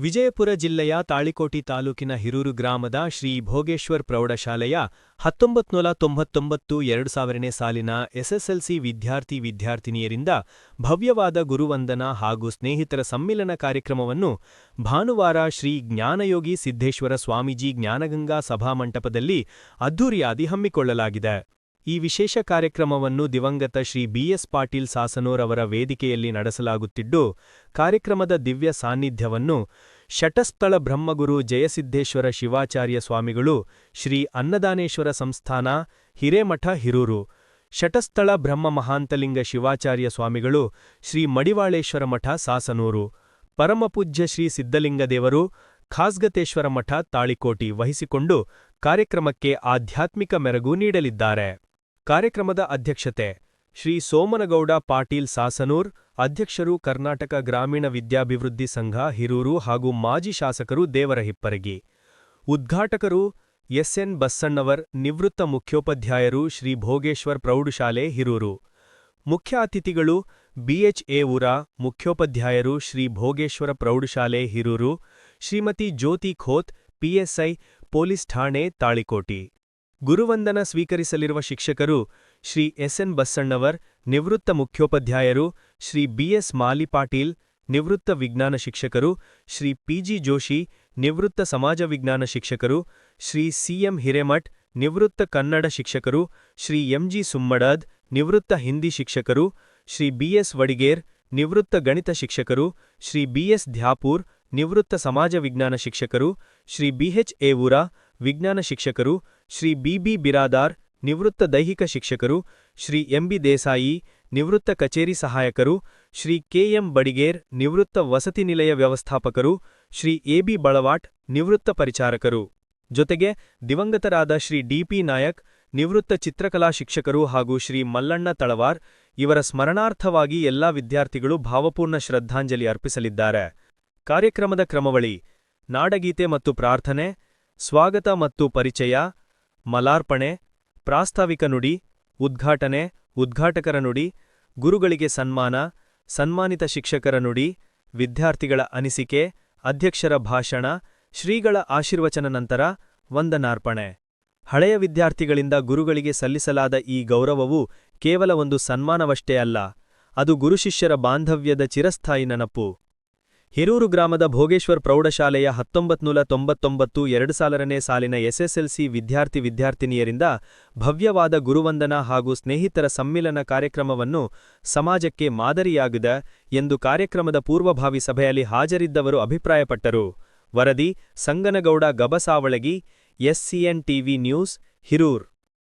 ವಿಜಯಪುರ ಜಿಲ್ಲೆಯ ತಾಳಿಕೋಟಿ ತಾಲೂಕಿನ ಹಿರೂರು ಗ್ರಾಮದ ಶ್ರೀ ಭೋಗೇಶ್ವರ್ ಪ್ರೌಢಶಾಲೆಯ ಹತ್ತೊಂಬತ್ನೂರ ತೊಂಬತ್ತೊಂಬತ್ತು ಎರಡು ಸಾವಿರನೇ ಸಾಲಿನ ಎಸ್ಎಸ್ಎಲ್ಸಿ ವಿದ್ಯಾರ್ಥಿ ವಿದ್ಯಾರ್ಥಿನಿಯರಿಂದ ಭವ್ಯವಾದ ಗುರುವಂದನ ಹಾಗೂ ಸ್ನೇಹಿತರ ಸಮ್ಮಿಲನ ಕಾರ್ಯಕ್ರಮವನ್ನು ಭಾನುವಾರ ಶ್ರೀ ಜ್ಞಾನಯೋಗಿ ಸಿದ್ದೇಶ್ವರ ಸ್ವಾಮೀಜಿ ಜ್ಞಾನಗಂಗಾ ಸಭಾಮಂಟಪದಲ್ಲಿ ಅದ್ಧೂರಿಯಾದಿ ಹಮ್ಮಿಕೊಳ್ಳಲಾಗಿದೆ. ಈ ವಿಶೇಷ ಕಾರ್ಯಕ್ರಮವನ್ನು ದಿವಂಗತ ಶ್ರೀ ಬಿಎಸ್ ಪಾಟೀಲ್ ಸಾಸನೂರವರ ವೇದಿಕೆಯಲ್ಲಿ ನಡೆಸಲಾಗುತ್ತಿದ್ದು, ಕಾರ್ಯಕ್ರಮದ ದಿವ್ಯ ಸಾನ್ನಿಧ್ಯವನ್ನು ಶಟಸ್ಥಳ ಬ್ರಹ್ಮಗುರು ಜಯಸಿದ್ದೇಶ್ವರ ಶಿವಾಚಾರ್ಯ ಸ್ವಾಮಿಗಳು ಶ್ರೀ ಅನ್ನದಾನೇಶ್ವರ ಸಂಸ್ಥಾನ ಹಿರೇಮಠ ಹಿರೂರು ಶಟಸ್ಥಳ ಬ್ರಹ್ಮ ಮಹಾಂತಲಿಂಗ ಶಿವಾಚಾರ್ಯ ಸ್ವಾಮಿಗಳು ಶ್ರೀ ಮಡಿವಾಳೇಶ್ವರ ಮಠ ಸಾಸನೂರು ಪರಮಪೂಜ್ಯ ಶ್ರೀ ಸಿದ್ಧಲಿಂಗದೇವರು ಖಾಸ್ಗತೇಶ್ವರ ಮಠ ತಾಳಿಕೋಟಿ ವಹಿಸಿಕೊಂಡು ಕಾರ್ಯಕ್ರಮಕ್ಕೆ ಆಧ್ಯಾತ್ಮಿಕ ಮೆರಗು ನೀಡಲಿದ್ದಾರೆ. ಕಾರ್ಯಕ್ರಮದ ಅಧ್ಯಕ್ಷತೆ ಶ್ರೀ ಸೋಮನಗೌಡ ಪಾಟೀಲ್ ಸಾಸನೂರ್, ಅಧ್ಯಕ್ಷರು ಕರ್ನಾಟಕ ಗ್ರಾಮೀಣ ವಿದ್ಯಾಭಿವೃದ್ಧಿ ಸಂಘ ಹಿರೂರು ಹಾಗೂ ಮಾಜಿ ಶಾಸಕರು ದೇವರ ಹಿಪ್ಪರಗಿ ಉದ್ಘಾಟಕರು ಎಸ್ಎನ್ ಬಸ್ಸಣ್ಣವರ್, ನಿವೃತ್ತ ಮುಖ್ಯೋಪಾಧ್ಯಾಯರು ಶ್ರೀ ಭೋಗೇಶ್ವರ್ ಪ್ರೌಢಶಾಲೆ ಹಿರೂರು. ಮುಖ್ಯ ಅತಿಥಿಗಳು ಬಿಎಚ್ಎ ಊರ ಮುಖ್ಯೋಪಾಧ್ಯಾಯರು ಶ್ರೀ ಭೋಗೇಶ್ವರ ಪ್ರೌಢಶಾಲೆ ಹಿರೂರು, ಶ್ರೀಮತಿ ಜ್ಯೋತಿ ಖೋತ್, ಪಿಎಸ್ಐ, ಪೊಲೀಸ್ ಠಾಣೆ ತಾಳಿಕೋಟಿ. ಗುರುವಂದನ ಸ್ವೀಕರಿಸಲಿರುವ ಶಿಕ್ಷಕರು ಶ್ರೀ ಎಸ್ಎನ್ ಬಸ್ಸಣ್ಣವರ್, ನಿವೃತ್ತ ಮುಖ್ಯೋಪಾಧ್ಯಾಯರು ಶ್ರೀ ಬಿಎಸ್ ಮಾಲಿಪಾಟೀಲ್ ನಿವೃತ್ತ ವಿಜ್ಞಾನ ಶಿಕ್ಷಕರು ಶ್ರೀ ಪಿಜಿ ಜೋಶಿ, ನಿವೃತ್ತ ಸಮಾಜ ವಿಜ್ಞಾನ ಶಿಕ್ಷಕರು ಶ್ರೀ ಸಿಎಂ ಹಿರೇಮಠ್, ನಿವೃತ್ತ ಕನ್ನಡ ಶಿಕ್ಷಕರು ಶ್ರೀ ಎಂಜಿ ಸುಮ್ಮಡದ್, ನಿವೃತ್ತ ಹಿಂದಿ ಶಿಕ್ಷಕರು ಶ್ರೀ ಬಿಎಸ್ ವಡಿಗೇರ್, ನಿವೃತ್ತ ಗಣಿತ ಶಿಕ್ಷಕರು ಶ್ರೀ ಬಿಎಸ್ ಧ್ಯಾಪೂರ್, ನಿವೃತ್ತ ಸಮಾಜ ವಿಜ್ಞಾನ ಶಿಕ್ಷಕರು ಶ್ರೀ ಬಿಎಚ್ ಏವೂರ ವಿಜ್ಞಾನ ಶಿಕ್ಷಕರು ಶ್ರೀ ಬಿಬಿ ಬಿರಾದಾರ್, ನಿವೃತ್ತ ದೈಹಿಕ ಶಿಕ್ಷಕರು ಶ್ರೀ ಎಂಬಿ ದೇಸಾಯಿ, ನಿವೃತ್ತ ಕಚೇರಿ ಸಹಾಯಕರು ಶ್ರೀ ಕೆಎಂ ಬಡಿಗೇರ್, ನಿವೃತ್ತ ವಸತಿ ನಿಲಯ ವ್ಯವಸ್ಥಾಪಕರು ಶ್ರೀ ಎಬಿ ಬಳವಾಟ್, ನಿವೃತ್ತ ಪರಿಚಾರಕರು. ಜೊತೆಗೆ ದಿವಂಗತರಾದ ಶ್ರೀ ಡಿಪಿ ನಾಯಕ್, ನಿವೃತ್ತ ಚಿತ್ರಕಲಾ ಶಿಕ್ಷಕರು ಹಾಗೂ ಶ್ರೀ ಮಲ್ಲಣ್ಣ ತಳವಾರ್ ಇವರ ಸ್ಮರಣಾರ್ಥವಾಗಿ ಎಲ್ಲಾ ವಿದ್ಯಾರ್ಥಿಗಳು ಭಾವಪೂರ್ಣ ಶ್ರದ್ಧಾಂಜಲಿ ಅರ್ಪಿಸಲಿದ್ದಾರೆ. ಕಾರ್ಯಕ್ರಮದ ಕ್ರಮವಳಿ ನಾಡಗೀತೆ ಮತ್ತು ಪ್ರಾರ್ಥನೆ ಸ್ವಾಗತ ಮತ್ತು ಪರಿಚಯ, ಮಲಾರ್ಪಣೆ, ಪ್ರಾಸ್ತಾವಿಕ ನುಡಿ, ಉದ್ಘಾಟನೆ, ಉದ್ಘಾಟಕರ ನುಡಿ, ಗುರುಗಳಿಗೆ ಸನ್ಮಾನ, ಸನ್ಮಾನಿತ ಶಿಕ್ಷಕರ ನುಡಿ, ವಿದ್ಯಾರ್ಥಿಗಳ ಅನಿಸಿಕೆ, ಅಧ್ಯಕ್ಷರ ಭಾಷಣ, ಶ್ರೀಗಳ ಆಶೀರ್ವಚನ ನಂತರ ವಂದನಾರ್ಪಣೆ. ಹಳೆಯ ವಿದ್ಯಾರ್ಥಿಗಳಿಂದ ಗುರುಗಳಿಗೆ ಸಲ್ಲಿಸಲಾದ ಈ ಗೌರವವು ಕೇವಲ ಒಂದು ಸನ್ಮಾನವಷ್ಟೇ ಅಲ್ಲ, ಅದು ಗುರುಶಿಷ್ಯರ ಬಾಂಧವ್ಯದ ಚಿರಸ್ಥಾಯಿ ನೆನಪು. ಹಿರೂರು ಗ್ರಾಮದ ಭೋಗೇಶ್ವರ್ ಪ್ರೌಢಶಾಲೆಯ ಹತ್ತೊಂಬತ್ನೂರ ತೊಂಬತ್ತೊಂಬತ್ತು ಎರಡು ಸಾಲರನೇ ಸಾಲಿನ ಎಸ್ಎಸ್ಎಲ್ಸಿ ವಿದ್ಯಾರ್ಥಿ ವಿದ್ಯಾರ್ಥಿನಿಯರಿಂದ ಭವ್ಯವಾದ ಗುರುವಂದನ ಹಾಗೂ ಸ್ನೇಹಿತರ ಸಮ್ಮಿಲನ ಕಾರ್ಯಕ್ರಮವನ್ನು ಸಮಾಜಕ್ಕೆ ಮಾದರಿಯಾಗದ ಎಂದು ಕಾರ್ಯಕ್ರಮದ ಪೂರ್ವಭಾವಿ ಸಭೆಯಲ್ಲಿ ಹಾಜರಿದ್ದವರು ಅಭಿಪ್ರಾಯಪಟ್ಟರು. ವರದಿ, Sanganagouda Gabasavalagi, SCN TV news, Hirur.